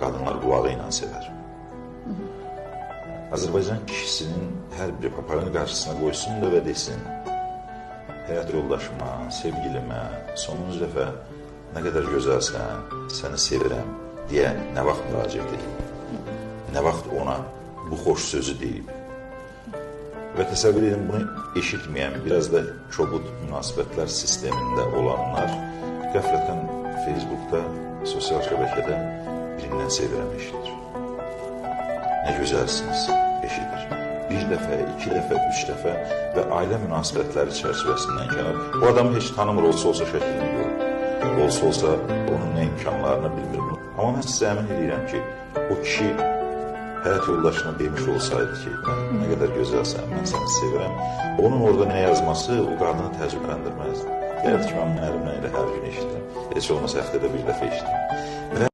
qadınlar qulağı ilə sevər. Azərbaycan kişisinin hər bir papağını qarşısına qoysun da və desin, həyat yoldaşıma, sevgilimə sonuncu dəfə nə qədər gözəlsən, səni sevirəm deyə nə vaxt müraciət edib, nə vaxt ona bu xoş sözü deyib. Və təsəvvür edin, bunu eşitməyən, biraz da kobud münasibətlər sistemində olanlar qəflətən Facebookda, sosial şəbəkədə birindən sevirəm eşidir. Nə gözəlsiniz, eşidir. Bir dəfə, iki dəfə, üç dəfə və ailə münasibətləri çərçivəsindən kənar. Bu adamı heç tanımır, olsa olsa şəklini görür. Olsa olsa onun nə imkanlarını bilmir. Amma mən sizə əmin edirəm ki, o kişi həyat yoldaşına demiş olsaydı ki, mən nə qədər gözəlsən, mən səni sevirəm, onun orada nə yazması o qadını təəccübləndirməzdi. Deyərdi ki, mən əlimdən elə hər gün eşidirəm. Heç olmasa həftədə bir dəfə eşidirəm.